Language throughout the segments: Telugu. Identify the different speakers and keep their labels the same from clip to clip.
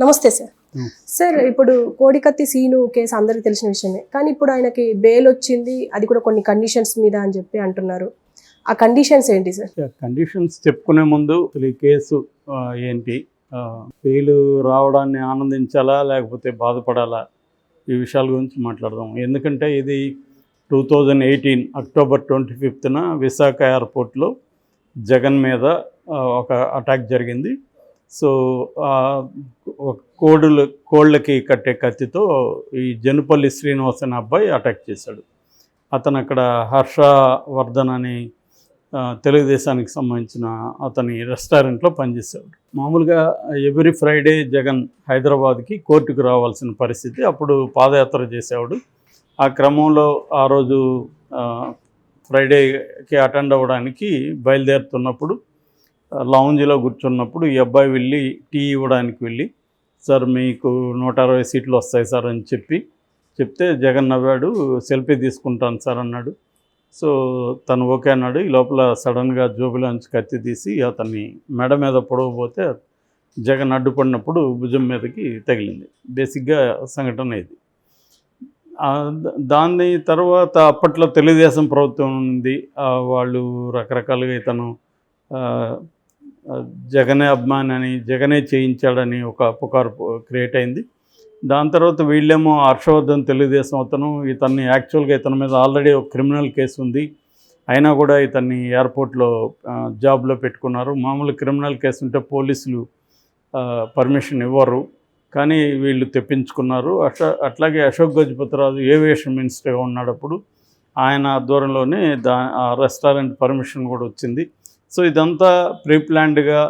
Speaker 1: నమస్తే సార్. సార్ ఇప్పుడు కోడికత్తి సీను కేసు అందరికి తెలిసిన విషయమే. కానీ ఇప్పుడు ఆయనకి బెయిల్ వచ్చింది అది కూడా కొన్ని కండిషన్స్ మీద అని చెప్పి అంటున్నారు. ఆ కండిషన్స్ ఏంటి సార్?
Speaker 2: కండిషన్స్ చెప్పుకునే ముందు ఈ కేసు ఏంటి? ఫెయిల్ రావడాన్ని ఆనందించాలా లేకపోతే బాధపడాలా? ఈ విషయాల గురించి మాట్లాడదాం. ఎందుకంటే ఇది two thousand eighteen October twenty ఫిఫ్త్న Visakha ఎయిర్పోర్ట్లో జగన్ మీద ఒక అటాక్ జరిగింది. సో ఒక కోడులు కోళ్ళకి కట్టే కత్తితో ఈ జనుపల్లి శ్రీనివాస్ అనే అబ్బాయి అటాక్ చేశాడు. అతను అక్కడ హర్షవర్ధన్ అని తెలుగుదేశానికి సంబంధించిన అతని రెస్టారెంట్లో పనిచేసేవాడు. మామూలుగా ఎవ్రీ ఫ్రైడే జగన్ హైదరాబాద్కి కోర్టుకు రావాల్సిన పరిస్థితి అప్పుడు పాదయాత్ర చేసేవాడు. ఆ క్రమంలో ఆ రోజు ఫ్రైడేకి అటెండ్ అవ్వడానికి బయలుదేరుతున్నప్పుడు లౌంజ్లో కూర్చున్నప్పుడు ఈ అబ్బాయి వెళ్ళి టీ ఇవ్వడానికి వెళ్ళి సార్ మీకు నూట అరవై సీట్లు వస్తాయి సార్ అని చెప్పి చెప్తే జగన్ నవ్వాడు సెల్ఫీ తీసుకుంటాను సార్ అన్నాడు. సో తను ఓకే అన్నాడు. ఈ లోపల సడన్గా జోబులోంచి కత్తి తీసి అతన్ని మెడ మీద పొడవబోతే జగన్ అడ్డుపడినప్పుడు భుజం మీదకి తగిలింది. బేసిక్గా సంఘటన ఇది. దాని తర్వాత అప్పట్లో తెలుగుదేశం ప్రభుత్వం ఉంది వాళ్ళు రకరకాలుగా ఇతను జగనే అభిమాన్ అని జగనే చేయించాడని ఒక పుకారు క్రియేట్ అయింది. దాని తర్వాత వీళ్ళేమో హర్షవర్ధన్ తెలుగుదేశం అతను ఇతన్ని యాక్చువల్గా ఇతని మీద ఆల్రెడీ ఒక క్రిమినల్ కేసు ఉంది. అయినా కూడా ఇతన్ని ఎయిర్పోర్ట్లో జాబ్లో పెట్టుకున్నారు. మామూలు క్రిమినల్ కేసు ఉంటే పోలీసులు పర్మిషన్ ఇవ్వరు. కానీ వీళ్ళు తెప్పించుకున్నారు. అట్లా అట్లాగే అశోక్ గజపతిరాజు ఏవియేషన్ మినిస్టర్గా ఉన్నప్పుడు ఆయన ఆధ్వర్యంలోనే దా ఆ రెస్టారెంట్ పర్మిషన్ కూడా వచ్చింది. సో ఇదంతా ప్రీప్లాన్డ్గా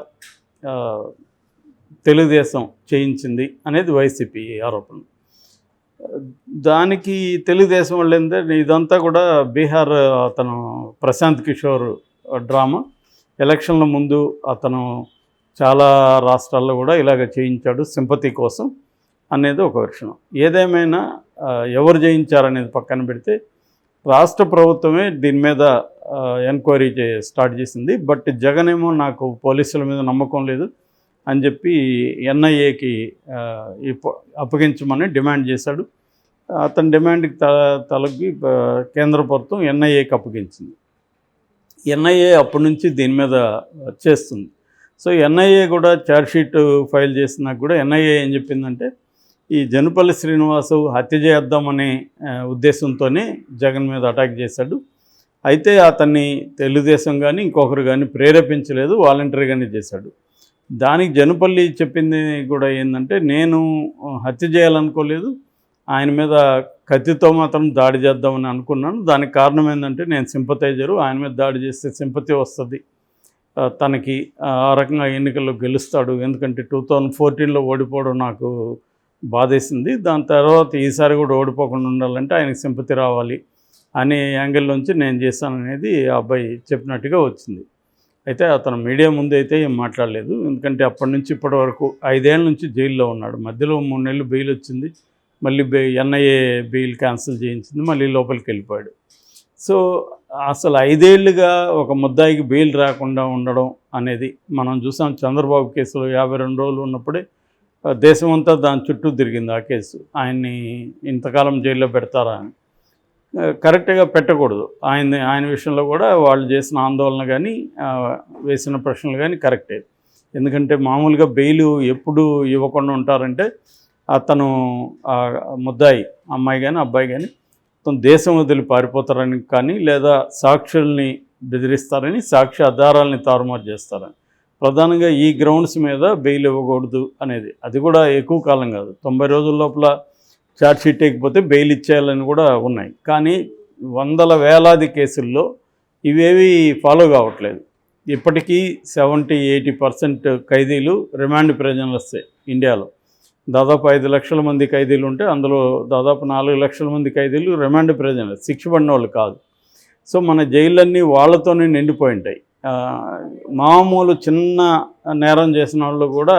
Speaker 2: తెలుగుదేశం చేయించింది అనేది వైసీపీ ఆరోపణ దానికి తెలుగుదేశం వాళ్ళు ఏంటంటే ఇదంతా కూడా బీహార్ అతను ప్రశాంత్ కిషోర్ డ్రామా. ఎలక్షన్ల ముందు అతను చాలా రాష్ట్రాల్లో కూడా ఇలాగ చేయించాడు సింపతి కోసం అనేది ఒక విషయం ఏదేమైనా ఎవరు చేయించారనేది పక్కన పెడితే రాష్ట్ర ప్రభుత్వమే దీని మీద ఎంక్వైరీ చే స్టార్ట్ చేసింది. బట్ జగన్ ఏమో నాకు పోలీసుల మీద నమ్మకం లేదు అని చెప్పి ఎన్ఐఏకి అప్పగించమని డిమాండ్ చేశాడు. అతని డిమాండ్కి త తలకి కేంద్ర ప్రభుత్వం ఎన్ఐఏకి అప్పగించింది. ఎన్ఐఏ అప్పటి నుంచి దీని మీద చేస్తుంది. సో ఎన్ఐఏ కూడా ఛార్జ్షీట్ ఫైల్ చేసినాక కూడా ఎన్ఐఏ ఏం చెప్పిందంటే ఈ జనుపల్లి శ్రీనివాసు హత్య చేద్దామనే ఉద్దేశంతోనే జగన్ మీద అటాక్ చేశాడు. అయితే అతన్ని తెలుగుదేశం కానీ ఇంకొకరు కానీ ప్రేరేపించలేదు వాలంటరీగానే చేశాడు. దానికి జనుపల్లి చెప్పింది కూడా ఏంటంటే నేను హత్య చేయాలనుకోలేదు ఆయన మీద కత్తితో మాత్రం దాడి చేద్దామని అనుకున్నాను. దానికి కారణం ఏంటంటే నేను సింపతైజరు ఆయన మీద దాడి చేస్తే సింపతి వస్తుంది. తనకి ఆ రకంగా ఎన్నికల్లో గెలుస్తాడు. ఎందుకంటే టూ థౌజండ్ ఫోర్టీన్లో ఓడిపోవడం నాకు బాధేసింది. దాని తర్వాత ఈసారి కూడా ఓడిపోకుండా ఉండాలంటే ఆయనకు సింపతి రావాలి అనే యాంగిల్ నుంచి నేను చేశాననేది ఆ అబ్బాయి చెప్పినట్టుగా వచ్చింది. అయితే అతను మీడియా ముందు అయితే ఏం మాట్లాడలేదు. ఎందుకంటే అప్పటి నుంచి ఇప్పటి వరకు ఐదేళ్ళ నుంచి జైల్లో ఉన్నాడు. మధ్యలో మూడు నెలలు బెయిల్ వచ్చింది. మళ్ళీ బె ఎన్ఐఏ బెయిల్ క్యాన్సిల్ చేయించింది. మళ్ళీ లోపలికి వెళ్ళిపోయాడు. సో అసలు ఐదేళ్ళుగా ఒక ముద్దాయికి బెయిల్ రాకుండా ఉండడం అనేది మనం చూసాం. చంద్రబాబు కేసులో యాభై రెండు రోజులు ఉన్నప్పుడే దేశమంతా దాని చుట్టూ తిరిగింది ఆ కేసు. ఆయన్ని ఇంతకాలం జైల్లో పెడతారా అని. కరెక్ట్గా పెట్టకూడదు. ఆయన ఆయన విషయంలో కూడా వాళ్ళు చేసిన ఆందోళన కానీ వేసిన ప్రశ్నలు కానీ కరెక్టే. ఎందుకంటే మామూలుగా బెయిల్ ఎప్పుడు ఇవ్వకుండా ఉంటారంటే అతను ముద్దాయి అమ్మాయి కానీ అబ్బాయి కానీ అతను దేశం వదిలి పారిపోతారని కానీ లేదా సాక్షుల్ని బెదిరిస్తారని సాక్షి ఆధారాలని తారుమారు చేస్తారని. ప్రధానంగా ఈ గ్రౌండ్స్ మీద బెయిల్ ఇవ్వకూడదు అనేది. అది కూడా ఎక్కువ కాలం కాదు. తొంభై రోజుల లోపల ఛార్జ్ షీట్ వేయకపోతే బెయిల్ ఇచ్చేయాలని కూడా ఉన్నాయి. కానీ వందల వేలాది కేసుల్లో ఇవేవి ఫాలో కావట్లేదు. ఇప్పటికీ సెవెంటీ ఎయిటీ పర్సెంట్ ఖైదీలు రిమాండ్ ప్రయోజనాలు వస్తాయి ఇండియాలో. దాదాపు ఐదు లక్షల మంది ఖైదీలు ఉంటే అందులో దాదాపు నాలుగు లక్షల మంది ఖైదీలు రిమాండ్ ప్రయోజనాలు. శిక్ష పడిన వాళ్ళు కాదు. సో మన జైళ్ళన్నీ వాళ్ళతోనే నిండిపోయి ఉంటాయి. మామూలు చిన్న నేరం చేసిన వాళ్ళు కూడా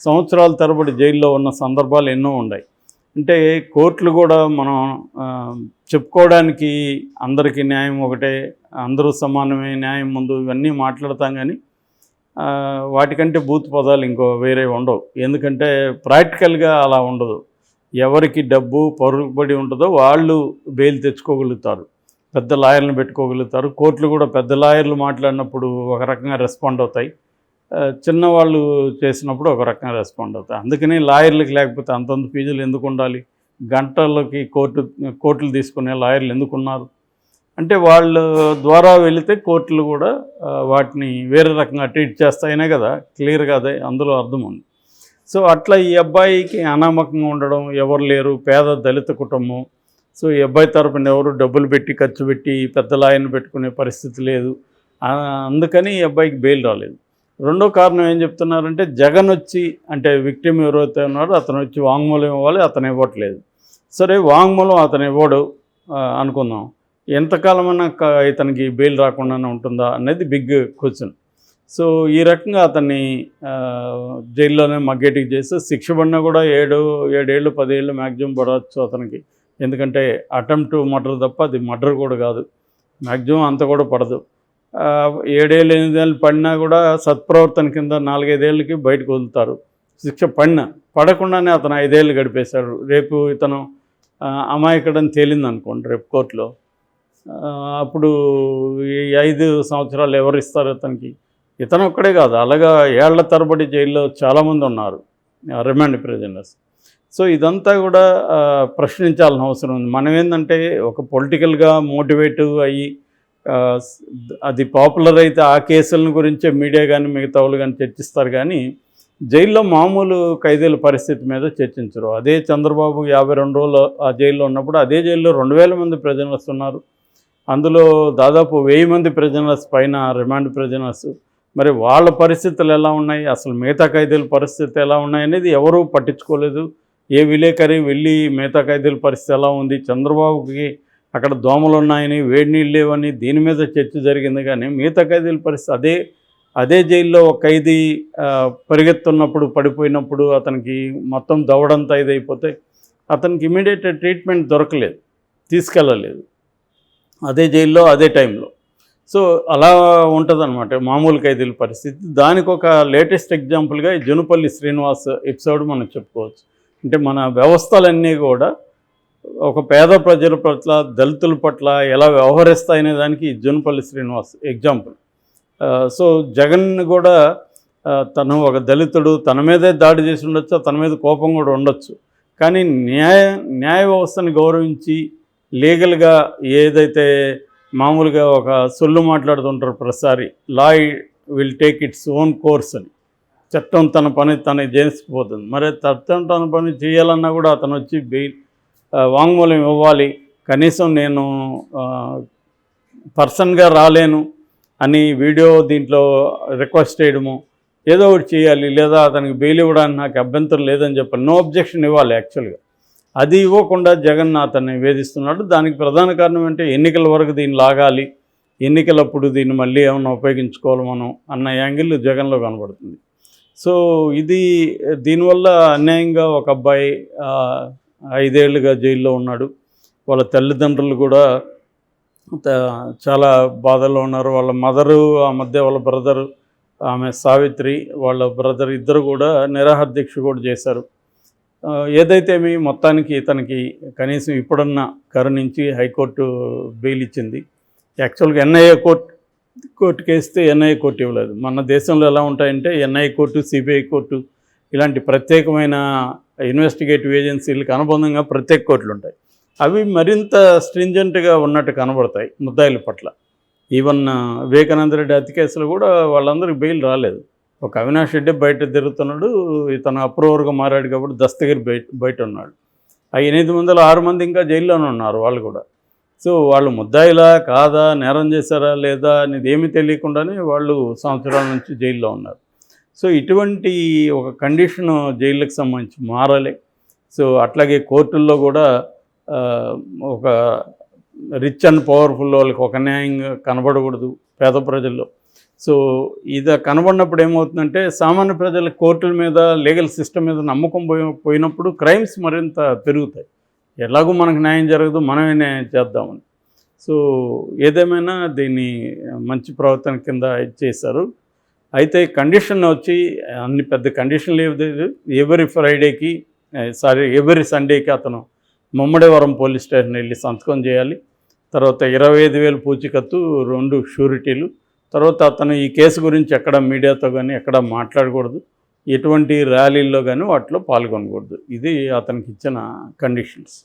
Speaker 2: సంవత్సరాల తరబడి జైల్లో ఉన్న సందర్భాలు ఎన్నో ఉన్నాయి. అంటే కోర్టులు కూడా మనం చెప్పుకోవడానికి అందరికీ న్యాయం ఒకటే అందరూ సమానమే న్యాయం ముందు ఇవన్నీ మాట్లాడతాం కానీ వాటికంటే బూత్ పదాలు ఇంకో వేరే ఉండవు. ఎందుకంటే ప్రాక్టికల్గా అలా ఉండదు. ఎవరికి డబ్బు పరుగుబడి ఉంటుందో వాళ్ళు బెయిల్ తెచ్చుకోగలుగుతారు. పెద్ద లాయర్లను పెట్టుకోగలుగుతారు. కోర్టులు కూడా పెద్ద లాయర్లు మాట్లాడినప్పుడు ఒక రకంగా రెస్పాండ్ అవుతాయి. చిన్నవాళ్ళు చేసినప్పుడు ఒక రకంగా రెస్పాండ్ అవుతాయి. అందుకని లాయర్లకు లేకపోతే అంతంత ఫీజులు ఎందుకు ఉండాలి? గంటలకి కోర్టు కోర్టులు తీసుకునే లాయర్లు ఎందుకున్నారు అంటే వాళ్ళ ద్వారా వెళితే కోర్టులు కూడా వాటిని వేరే రకంగా ట్రీట్ చేస్తాయనే కదా క్లియర్గా అదే అందులో అర్థం ఉంది. సో అట్లా ఈ అబ్బాయికి అనామకంగా ఉండడం ఎవరు లేరు పేద దళిత కుటుంబం సో ఈ అబ్బాయి తరపున ఎవరు డబ్బులు పెట్టి ఖర్చు పెట్టి పెద్ద లాయర్ని పెట్టుకునే పరిస్థితి లేదు. అందుకని ఈ అబ్బాయికి బెయిల్ రాలేదు. రెండో కారణం ఏం చెప్తున్నారంటే జగన్ వచ్చి అంటే విక్టిమ్ ఎవరైతే ఉన్నారో అతను వచ్చి వాంగ్మూలం ఇవ్వాలి అతను ఇవ్వట్లేదు. సరే వాంగ్మూలం అతను ఇవ్వడు అనుకుందాం. ఎంతకాలమైనా ఇతనికి బెయిల్ రాకుండానే ఉంటుందా అనేది బిగ్ క్వశ్చన్. సో ఈ రకంగా అతన్ని జైల్లోనే మగ్గేటికి చేసి శిక్ష పడినా కూడా ఏడు ఏడేళ్ళు పదేళ్ళు మ్యాక్సిమం పడవచ్చు అతనికి. ఎందుకంటే అటెంప్ట్ మర్డర్ తప్ప అది మర్డర్ కూడా కాదు. మ్యాక్సిమం అంత కూడా పడదు. ఏడేళ్ళు ఎనిమిదేళ్ళు పడినా కూడా సత్ప్రవర్తన కింద నాలుగైదేళ్ళకి బయటకు వదులుతారు. శిక్ష పడిన పడకుండానే అతను ఐదేళ్ళు గడిపేశాడు. రేపు ఇతను అమాయకుడని తేలింది అనుకోండి రేపు కోర్టులో. అప్పుడు ఈ ఐదు సంవత్సరాలు ఎవరు ఇస్తారు ఇతనికి ఇతను ఒక్కడే కాదు అలాగా ఏళ్ళ తరబడి జైల్లో చాలామంది ఉన్నారు. Remand prisoners. సో ఇదంతా కూడా ప్రశ్నించాల్సిన అవసరం ఉంది. మనం ఏంటంటే ఒక పొలిటికల్గా మోటివేట్ అయ్యి అది పాపులర్ అయితే ఆ కేసులను గురించే మీడియా కానీ మిగతా వాళ్ళు కానీ చర్చిస్తారు కానీ జైల్లో మామూలు ఖైదీల పరిస్థితి మీద చర్చించరు. అదే చంద్రబాబు యాభై రెండు రోజులు ఆ జైల్లో ఉన్నప్పుడు అదే జైల్లో రెండు వేల మంది ప్రిజనర్స్ ఉన్నారు అందులో దాదాపు వెయ్యి మంది ప్రిజనర్స్ పైన రిమాండ్ ప్రిజనర్స్ మరి వాళ్ళ పరిస్థితులు ఎలా ఉన్నాయి? అసలు మిగతా ఖైదీల పరిస్థితి ఎలా ఉన్నాయి అనేది ఎవరూ పట్టించుకోలేదు. ఏ విలేకరి వెళ్ళి మిగతా ఖైదీల పరిస్థితి ఎలా ఉంది? చంద్రబాబుకి అక్కడ దోమలు ఉన్నాయని వేడి నీళ్ళు లేవని దీని మీద చర్చ జరిగింది కానీ మిగతా ఖైదీల పరిస్థితి అదే అదే జైల్లో ఒక ఖైదీ పరిగెత్తున్నప్పుడు పడిపోయినప్పుడు అతనికి మొత్తం దవడంతా ఇదైపోతే అతనికి ఇమీడియట్ ట్రీట్మెంట్ దొరకలేదు తీసుకెళ్ళలేదు. అదే జైల్లో అదే టైంలో. సో అలా ఉంటుందన్నమాట మామూలు ఖైదీల పరిస్థితి. దానికి ఒక లేటెస్ట్ ఎగ్జాంపుల్గా జనుపల్లి జునుపల్లి శ్రీనివాస్ ఎపిసోడ్ మనం చెప్పుకోవచ్చు. అంటే మన వ్యవస్థలన్నీ కూడా ఒక పేద ప్రజల పట్ల దళితుల పట్ల ఎలా వ్యవహరిస్తాయనే దానికి జునపల్లి శ్రీనివాస్ ఎగ్జాంపుల్ సో జగన్ కూడా తను ఒక దళితుడు తన మీదే దాడి చేసి ఉండొచ్చు తన మీద కోపం కూడా ఉండొచ్చు. కానీ న్యాయ న్యాయ వ్యవస్థను గౌరవించి లీగల్గా ఏదైతే మామూలుగా ఒక సొల్లు మాట్లాడుతుంటారు ప్రతిసారి law will take its own course అని. చట్టం తన పని తను చేసుకుపోతుంది మరి చట్టం తన పని చేయాలన్నా కూడా అతను వచ్చి బెయిల్ వాంగ్మూలం ఇవ్వాలి. కనీసం నేను పర్సన్గా రాలేను అని వీడియో దీంట్లో రిక్వెస్ట్ చేయడము ఏదో ఒకటి చేయాలి లేదా అతనికి బెయిల్ ఇవ్వడానికి నాకు అభ్యంతరం లేదని చెప్పాలి. నో అబ్జెక్షన్ ఇవ్వాలి యాక్చువల్గా. అది ఇవ్వకుండా జగన్ అతన్ని వేధిస్తున్నాడు. దానికి ప్రధాన కారణం అంటే ఎన్నికల వరకు దీన్ని లాగాలి. ఎన్నికలప్పుడు దీన్ని మళ్ళీ ఏమైనా ఉపయోగించుకోవాలి మనం అన్న యాంగిల్ జగన్లో కనబడుతుంది. సో ఇది దీనివల్ల అన్యాయంగా ఒక అబ్బాయి ఐదేళ్ళుగా జైల్లో ఉన్నాడు. వాళ్ళ తల్లిదండ్రులు కూడా చాలా బాధల్లో ఉన్నారు. వాళ్ళ మదరు ఆ మధ్య వాళ్ళ బ్రదరు ఆమె సావిత్రి వాళ్ళ బ్రదర్ ఇద్దరు కూడా నిరాహార దీక్ష కూడా చేశారు. ఏదైతే ఏదైతేమి మొత్తానికి ఇతనికి కనీసం ఇప్పుడన్నా కరుణించి హైకోర్టు బెయిల్ ఇచ్చింది యాక్చువల్గా ఎన్ఐఏ కోర్టు కోర్టుకి వేస్తే ఎన్ఐఏ కోర్టు ఇవ్వలేదు. మన దేశంలో ఎలా ఉంటాయంటే ఎన్ఐఏ కోర్టు సిబిఐ కోర్టు ఇలాంటి ప్రత్యేకమైన ఇన్వెస్టిగేటివ్ ఏజెన్సీలకు అనుబంధంగా ప్రత్యేక కోర్టులు ఉంటాయి. అవి మరింత స్ట్రింజెంట్గా ఉన్నట్టు కనబడతాయి ముద్దాయిల పట్ల. ఈవెన్ uh, వివేకానంద రెడ్డి హత్య కేసులో కూడా వాళ్ళందరికీ బెయిల్ రాలేదు. ఒక అవినాష్ రెడ్డి బయట తిరుగుతున్నాడు ఇతను అప్రూవర్గా మారాడు కాబట్టి దస్తగిరి బయట బయట ఉన్నాడు. ఆ ఎనిమిది మందిలో ఆరు మంది ఇంకా జైల్లోనే ఉన్నారు వాళ్ళు కూడా. సో వాళ్ళు ముద్దాయిలా కాదా నేరం చేశారా లేదా అనేది ఏమీ తెలియకుండానే వాళ్ళు సంవత్సరాల నుంచి జైల్లో ఉన్నారు. సో ఇటువంటి ఒక కండిషన్ జైళ్ళకి సంబంధించి మారాలి. సో అట్లాగే కోర్టుల్లో కూడా ఒక రిచ్ అండ్ పవర్ఫుల్ వాళ్ళకి ఒక న్యాయంగా కనబడకూడదు పేద ప్రజల్లో. సో ఇది కనబడినప్పుడు ఏమవుతుందంటే సామాన్య ప్రజల కోర్టుల మీద లీగల్ సిస్టమ్ మీద నమ్మకం పోయి పోయినప్పుడు క్రైమ్స్ మరింత పెరుగుతాయి. ఎలాగో మనకు న్యాయం జరగదు మనమే న్యాయం చేద్దామని. సో ఏదేమైనా దీన్ని మంచి ప్రవర్తన కింద చేశారు. అయితే కండిషన్ వచ్చి అన్ని పెద్ద కండిషన్ లేదు ఎవరి ఫ్రైడేకి సారీ ఎవరి సండేకి అతను ముమ్మడివరం పోలీస్ స్టేషన్ వెళ్ళి సంతకం చేయాలి. తర్వాత ఇరవై ఐదు వేలు పూచికత్తు రెండు షూరిటీలు. తర్వాత అతను ఈ కేసు గురించి ఎక్కడ మీడియాతో కానీ ఎక్కడ మాట్లాడకూడదు. ఎటువంటి ర్యాలీల్లో కానీ వాటిలో పాల్గొనకూడదు. ఇది అతనికి ఇచ్చిన కండిషన్స్.